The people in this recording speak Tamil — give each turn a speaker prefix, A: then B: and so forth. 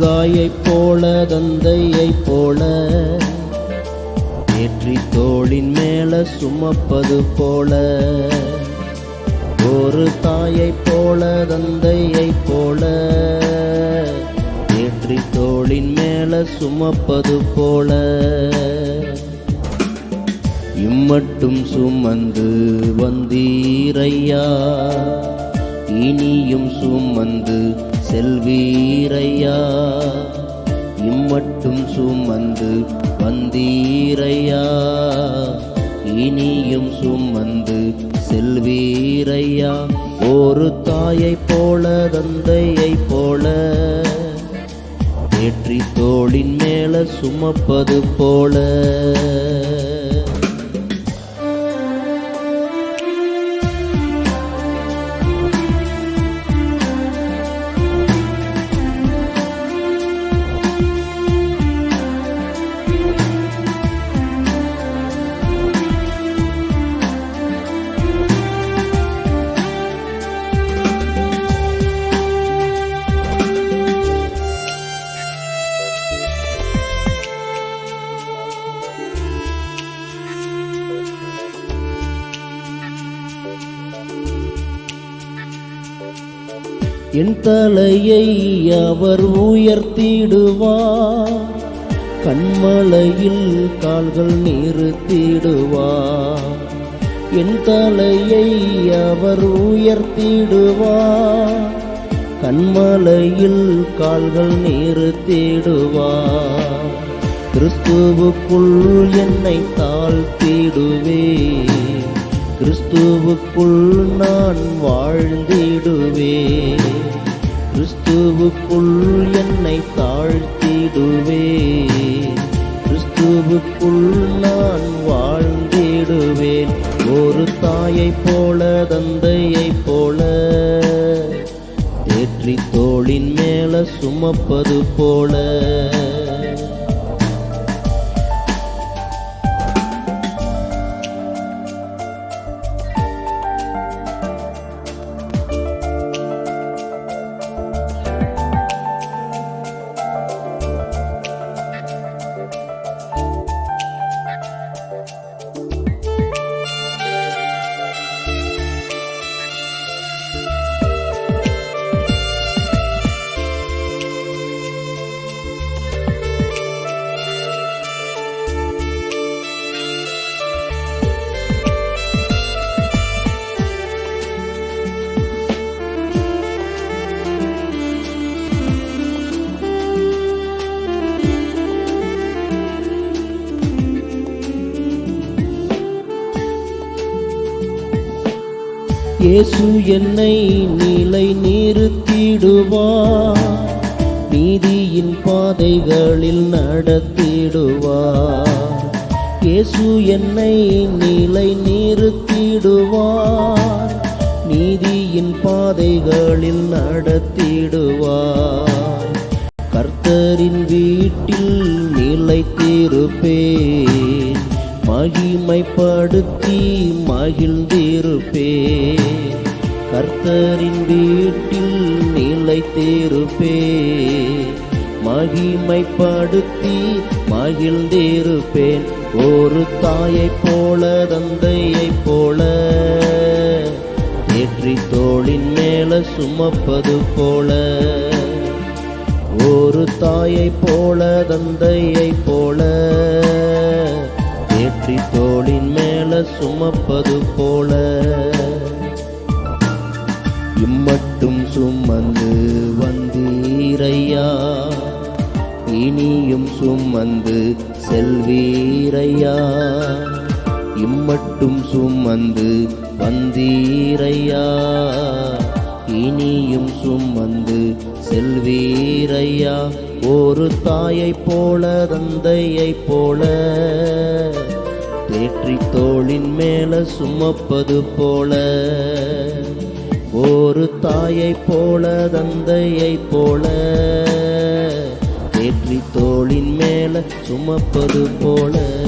A: தாயைப் போல தந்தையைப் போல. ஏற்றி தோளின் மேல சுமப்பது போல. ஒரு தாயைப் போல தந்தையைப் போல. ஏற்றி தோளின் மேல சுமப்பது போல. இம்மட்டும் சுமந்து வந்தீரையா இனியும் சுமந்து செல்வீரையா? இம்மட்டும் சுமந்து வந்தீரையா? இனியும் சுமந்து செல்வீரையா? ஒரு தாயைப் போல தந்தையை போல ஏற்றி தோளின் மேல சுமப்பது போல. என் தலையை அவர் உயர்த்திடுவார். கண்மலையில் கால்கள் நிறுத்திடுவார் என் தலையை அவர் உயர்த்திடுவார். கண்மலையில் கால்கள் நிறுத்திடுவார் கிறிஸ்துவுக்குள் என்னை தாழ்த்திடுவேன் கிறிஸ்துவுக்குள் நான் வாழ்ந்திடுவே கிறிஸ்துவுக்குள் என்னை தாழ்த்திடுவே கிறிஸ்துவுக்குள் நான் வாழ்ந்திடுவேன். ஒரு தாயைப் போல தந்தையைப் போல. தேற்றி தோளின் மேல சுமப்பது போல. இயேசு என்னை நிலை நிறுத்திடுவார் நீதியின் பாதைகளில் நடத்திடுவார் இயேசு என்னை நிலை நிறுத்திடுவார் நீதியின் பாதைகளில் நடத்திடுவார் கர்த்தரின் வீட்டில் நிலைத்திருப்பேன். மகிமைப்படுத்தி மகிழ்ந்திருப்பே. கர்த்தரின் வீட்டில் நிலைத்திருப்பே மகிமைப்படுத்தி மகிழ்ந்திருப்பேன். ஒரு தாயைப் போல தந்தையைப் போல. ஏற்றி தோளின் மேல சுமப்பது போல. ஒரு தாயைப் போல தந்தையைப் போல. ஏற்றி தோளின் மேல சுமப்பது போல. இம்மட்டும் சுமந்து வந்தீரையா? இனியும் சுமந்து செல்வீரையா? இம்மட்டும் சுமந்து வந்தீரையா? இனியும் சுமந்து செல்வீரையா? ஒரு தாயைப் போல தந்தையைப் போல. தேற்றி தோளின் மேல சுமப்பது போல. ஒரு தாயைப் போல தந்தையைப் போல. ஏற்றி தோளின் மேல சுமப்பது போல.